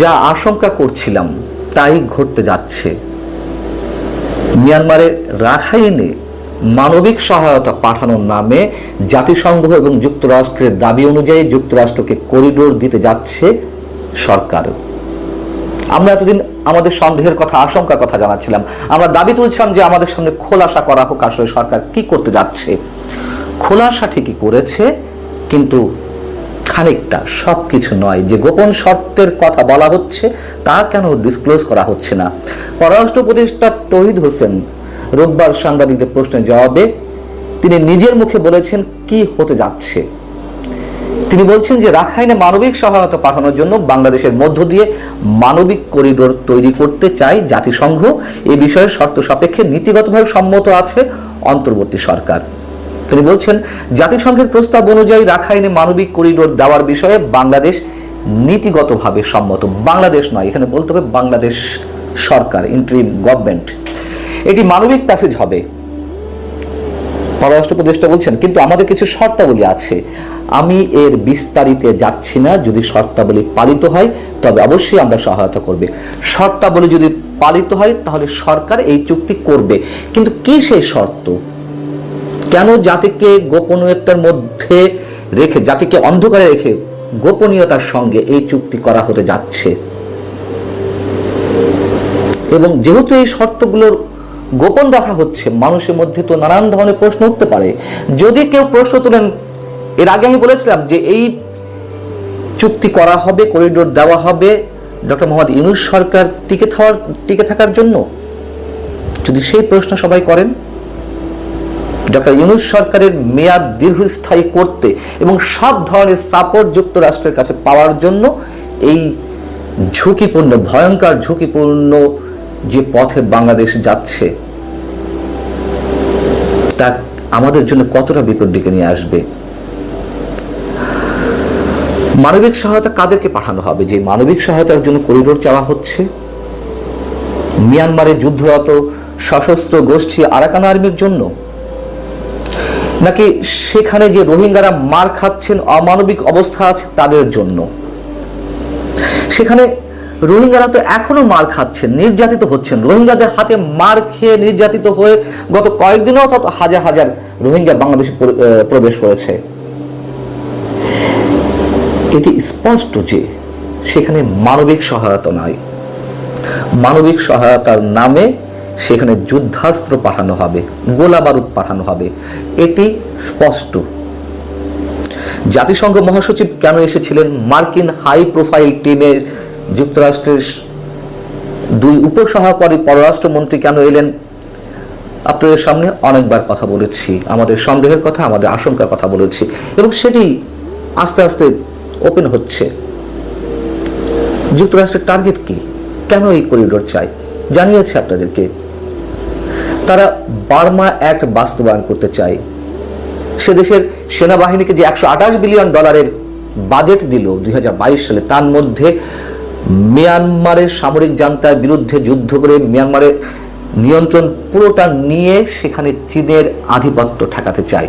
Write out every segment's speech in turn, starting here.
যা আশঙ্কা করছিলাম, তাই ঘটতে যাচ্ছে। মিয়ানমারের রাখাইনে মানবিক সহায়তা পাঠানোর নামে জাতিসংঘ এবং যুক্তরাষ্ট্রের দাবি অনুযায়ী যুক্তরাষ্ট্রকে করিডোর দিতে যাচ্ছে সরকার। আমরা এতদিন আমাদের সন্দেহের কথা, আশঙ্কার কথা জানাচ্ছিলাম। আমরা দাবি তুলছিলাম যে আমাদের সামনে খোলাসা করা হোক আসলে সরকার কি করতে যাচ্ছে। খোলাসা ঠিকই করেছে, কিন্তু খানিকটা সব কিছু নয়। যে গোপন শর্তের কথা বলা হচ্ছে, তা কেন ডিসক্লোজ করা হচ্ছে না? পররাষ্ট্র উপদেষ্টা তহিদ হোসেন রোববার সাংবাদিকদের প্রশ্নের জবাবে তিনি নিজের মুখে বলেছেন, কি হতে যাচ্ছে? তিনি বলছেন যে, রাখাইনে মানবিক সহায়তা পাঠানোর জন্য বাংলাদেশের মধ্য দিয়ে মানবিক করিডোর তৈরি করতে চায় জাতিসংঘ। এ বিষয়ে শর্ত সাপেক্ষে নীতিগতভাবে সম্মত আছে অন্তর্বর্তী সরকার। তিনি বলছেন, জাতিসংঘের প্রস্তাব অনুযায়ী রাখাইনে মানবিক করিডোর দেওয়ার বিষয়ে বাংলাদেশ নীতিগতভাবে সম্মত। বাংলাদেশ নয়, এখানে বলতে হবে বাংলাদেশ সরকার ইন্টারিম গভর্নমেন্ট এটি মানবিক প্যাসেজ হবে। পররাষ্ট্র উপদেষ্টা বলছেন, কিন্তু আমাদের কিছু শর্তাবলী আছে। আমি এর বিস্তারিতে যাচ্ছি না। যদি শর্তাবলী পালিত হয়, তবে অবশ্যই আমরা সহায়তা করবে। শর্তাবলী যদি পালিত হয়, তাহলে সরকার এই চুক্তি করবে। কিন্তু কি সেই শর্ত? কেন জাতিকে গোপনীয়তার মধ্যে রেখে, জাতিকে অন্ধকারে রেখে গোপনীয়তার সঙ্গে এই চুক্তি করা হতে যাচ্ছে? এবং যেহেতু এই শর্তগুলোর গোপন রাখা হচ্ছে, মানুষের মধ্যে তো নানান ধরনের প্রশ্ন উঠতে পারে। যদি কেউ প্রশ্ন তোলেন, এর আগে আমি বলেছিলাম যে এই চুক্তি করা হবে, করিডোর দেওয়া হবে ডক্টর মোহাম্মদ ইউনুস সরকার টিকে থাকার টিকে থাকার জন্য। যদি সেই প্রশ্ন সবাই করেন ডক্টর ইউনুস সরকারের মেয়াদ দীর্ঘস্থায়ী করতে এবং সব ধরনের সাপোর্ট যুক্তরাষ্ট্রের কাছে পাওয়ার জন্য এই ঝুঁকিপূর্ণ, ভয়ঙ্কর ঝুঁকিপূর্ণ যে পথে বাংলাদেশ যাচ্ছে, তা আমাদের জন্য কতটা বিপদ ডেকে নিয়ে আসবে? মানবিক সহায়তা কাদেরকে পাঠানো হবে? যে মানবিক সহায়তার জন্য করিডোর চাওয়া হচ্ছে। মিয়ানমারে যুদ্ধরত সশস্ত্র গোষ্ঠী আরাকান আর্মির জন্য নাকি সেখানে যে রোহিঙ্গারা মার খাচ্ছেন, অমানবিক অবস্থা আছে তাদের জন্য? সেখানে রোহিঙ্গারা তো এখনও মার খাচ্ছেন, নির্যাতিত হচ্ছেন। রোহিঙ্গাদের হাতে মার খেয়ে নির্যাতিত হয়ে গত কয়েকদিনও তত হাজার হাজার রোহিঙ্গা বাংলাদেশে প্রবেশ করেছে। এটি স্পষ্ট যে সেখানে মানবিক সহায়তা নয় মানবিক সহায়তার নামে সেখানে যুদ্ধাস্ত্র পাঠানো হবে গোলা বারুদ পাঠানো হবে। এটি স্পষ্ট। জাতিসংঘ মহাসচিব কেন এসেছিলেন? মার্কিন হাই প্রোফাইল টিমে যুক্তরাষ্ট্রের দুই উপসহকারী পররাষ্ট্রমন্ত্রী কেন এলেন? আপনাদের সামনে অনেকবার কথা বলেছি। আমাদের সন্দেহের কথা, আমাদের আশঙ্কার কথা বলেছি। এবং সেটি আস্তে আস্তে ওপেন হচ্ছে। যুক্তরাষ্ট্রের টার্গেট কি? কেন এই করিডোর চাই? জানিয়েছে আপনাদেরকে তারা বার্মা অ্যাক্ট বাস্তবায়ন করতে চায়। সে দেশের সেনাবাহিনীকে যে একশো আঠাশ বিলিয়ন ডলারের বাজেট দিল দু হাজার বাইশ সালে, তার মধ্যে মিয়ানমারের সামরিক জান্তার বিরুদ্ধে যুদ্ধ করে মিয়ানমারের নিয়ন্ত্রণ পুরোটা নিয়ে সেখানে চীনের আধিপত্য ঠেকাতে চায়।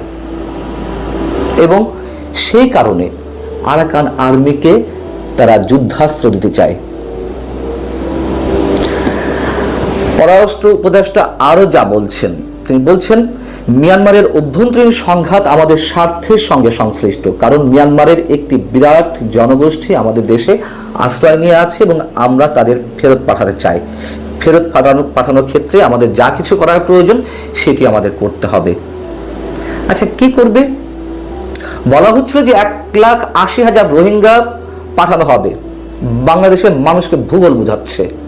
এবং সেই কারণে আরাকান আর্মিকে তারা যুদ্ধাস্ত্র দিতে চায়। পররাষ্ট্র উপদেষ্টা আরও যা বলছেন। তিনি বলছেন, মিয়ানমারের অভ্যন্তরীণ সংঘাত আমাদের স্বার্থের সঙ্গে সংশ্লিষ্ট, কারণ মিয়ানমারের একটি বিরাট জনগোষ্ঠী আমাদের দেশে আশ্রয় নিয়ে আছে এবং আমরা তাদের ফেরত পাঠাতে চাই। ফেরত পাঠানো, পাঠানোর ক্ষেত্রে আমাদের যা কিছু করার প্রয়োজন, সেটি আমাদের করতে হবে। আচ্ছা কি করবে? বলা হচ্ছিল যে এক লাখ আশি হাজার রোহিঙ্গা পাঠানো হবে। বাংলাদেশের মানুষকে ভূগোল বোঝাচ্ছে।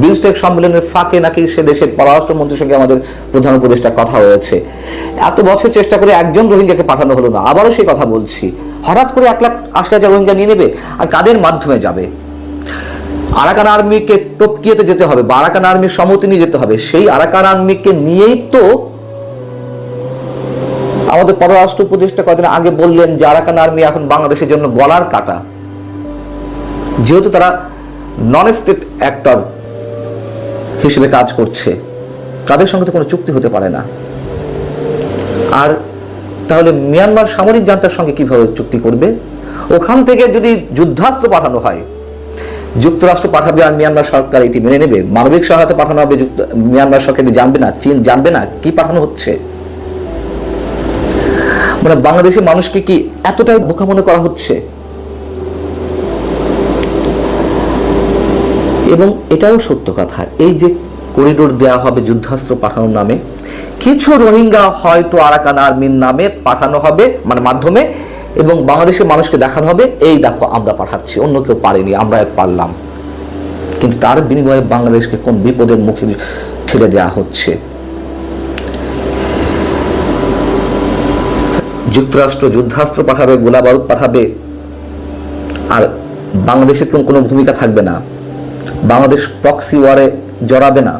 বিমস্টেক সম্মেলনের ফাঁকে নাকি সে দেশের পররাষ্ট্রমন্ত্রীর সঙ্গে আমাদের প্রধান উপদেষ্টা কথা হয়েছে। এত বছর চেষ্টা করে একজন রোহিঙ্গাকে পাঠানো হলো না, আবারও সেই কথা বলছি। হঠাৎ করে এক লাখ, আশি হাজার রোহিঙ্গা নিয়ে নেবে আর কাদের মাধ্যমে যাবে? আরাকান আর্মিকে টপকিয়েতে যেতে হবে বা আরাকান আর্মির সম্মতি নিয়ে যেতে হবে। সেই আরাকান আর্মিকে নিয়েই তো আমাদের পররাষ্ট্র উপদেষ্টা কদিন আগে বললেন যে আরাকান আর্মি এখন বাংলাদেশের জন্য গলার কাটা। যেহেতু তারা নন স্টেট অ্যাক্টর হিসেবে কাজ করছে, তাদের সঙ্গে তো কোনো চুক্তি হতে পারে না। আর তাহলে মিয়ানমার সামরিক জান্তার সঙ্গে কীভাবে চুক্তি করবে? ওখান থেকে যদি যুদ্ধাস্ত্র পাঠানো হয়, যুক্তরাষ্ট্র পাঠাবে আর মিয়ানমার সরকার এটি মেনে নেবে? মানবিক সহায়তা পাঠানো হবে মিয়ানমার সরকার এটি জানবে না, চীন জানবে না, কি পাঠানো হচ্ছে? মানে বাংলাদেশের মানুষকে কি এতটাই বোকা মনে করা হচ্ছে? এবং এটাও সত্য কথা। এই যে করিডোর দেওয়া হবে যুদ্ধাস্ত্র পাঠানোর নামে, কিছু রোহিঙ্গা হয়তো আরাকান আর্মির নামে পাঠানো হবে মানে মাধ্যমে, এবং বাংলাদেশের মানুষকে দেখানো হবে, এই দেখো, আমরা পাঠাচ্ছি, অন্য কেউ পারেনি, আমরা পারলাম। কিন্তু তার বিনিময়ে বাংলাদেশকে কোন বিপদের মুখে ঠেলে দেওয়া হচ্ছে? যুক্তরাষ্ট্র যুদ্ধাস্ত্র পাঠাবে, গোলা বারুদ পাঠাবে, আর বাংলাদেশের কোনো ভূমিকা থাকবে না। বাংলাদেশ প্রক্সি ওয়ারে জড়াবে না।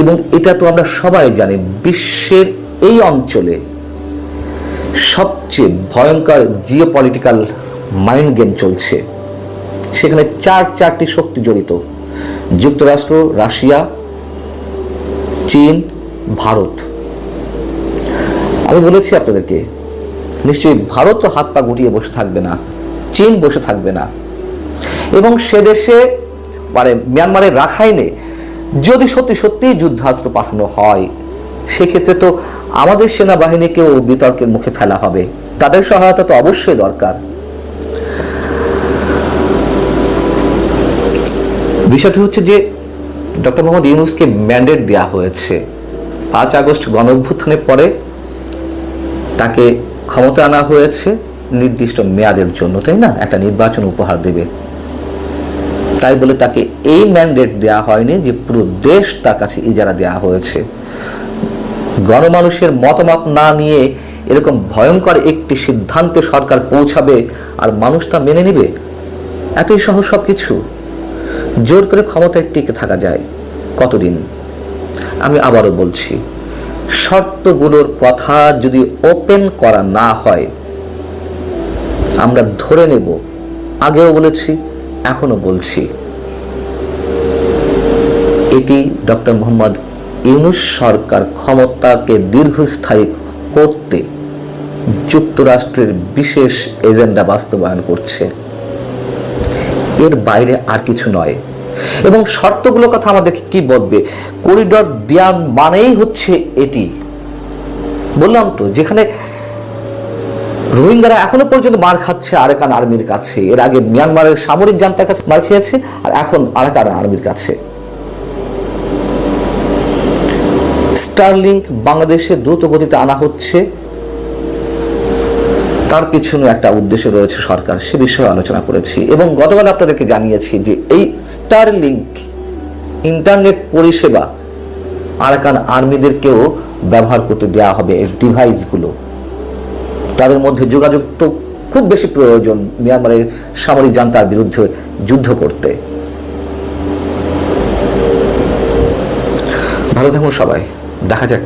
এবং এটা তো আমরা সবাই জানি, বিশ্বের এই অঞ্চলে সবচেয়ে ভয়ঙ্কর জিও পলিটিক্যাল মাইন্ড গেম চলছে। সেখানে চার চারটি শক্তি জড়িত, যুক্তরাষ্ট্র, রাশিয়া, চীন, ভারত। আমি বলেছি আপনাদেরকে, নিশ্চয়ই ভারত তো হাত পা গুটিয়ে বসে থাকবে না, চীন বসে থাকবে না। এবং সে দেশে মানে মিয়ানমারের রাখাইনে যদি সত্যি সত্যি যুদ্ধাস্ত্র পাঠানো হয়, সেক্ষেত্রে তো আমাদের সেনাবাহিনীকেও বিতর্কের মুখে ফেলা হবে। তাদের সহায়তা তো অবশ্যই দরকার। বিষয়টি হচ্ছে যে, ডক্টর মোহাম্মদ ইউনুসকে ম্যান্ডেট দেওয়া হয়েছে। পাঁচ আগস্ট গণ অভ্যুত্থানের পরে তাকে ক্ষমতা আনা হয়েছে, নির্দিষ্ট মেয়াদের জন্য, তাই না? একটা নির্বাচন উপহার দেবে। তাই বলে তাকে এই ম্যান্ডেট দেওয়া হয়নি যে পুরো দেশ তার কাছে ইজারা দেওয়া হয়েছে। গণমানুষের মতামত না নিয়ে এরকম ভয়ঙ্কর একটি সিদ্ধান্তে সরকার পৌঁছাবে আর মানুষ তা মেনে নেবে? এতই সহজ সব কিছু জোর করে ক্ষমতায় টিকে থাকা যায়। কতদিন? আমি আবারও বলছি, শর্তগুলোর কথা যদি ওপেন করা না হয়, আমরা ধরে নেব। আগেও বলেছি এখনও বলছি। এটি ডক্টর মোহাম্মদ ইউনুস সরকার ক্ষমতাকে দীর্ঘস্থায়ী করতে যুক্তরাষ্ট্রের বিশেষ এজেন্ডা বাস্তবায়ন করছে। এর বাইরে আর কিছু নয়। এবং শর্তগুলোর কথা আমাদেরকে কি বলবে? করিডর দেওয়া মানেই হচ্ছে এটি। বললাম তো, যেখানে রোহিঙ্গারা এখনও পর্যন্ত মার খাচ্ছে আরাকান আর্মির কাছে। এর আগে মিয়ানমারের সামরিক জান্তার কাছে মার খেয়েছে, আর এখন আরাকান আর্মির কাছে। স্টারলিংক বাংলাদেশে দ্রুত গতিতে আনা হচ্ছে। তার পিছনে একটা উদ্দেশ্য রয়েছে সরকার, সে বিষয়ে আলোচনা করেছি। এবং গতকাল আপনাদেরকে জানিয়েছি যে এই স্টারলিংক ইন্টারনেট পরিষেবা আরাকান আর্মিদেরকেও ব্যবহার করতে দেওয়া হবে এই ডিভাইসগুলো তাদের মধ্যে যোগাযোগ তো খুব বেশি প্রয়োজন মিয়ানমারের সামরিক জান্তার বিরুদ্ধে যুদ্ধ করতে। ভালো থাকুন সবাই, দেখা যাক।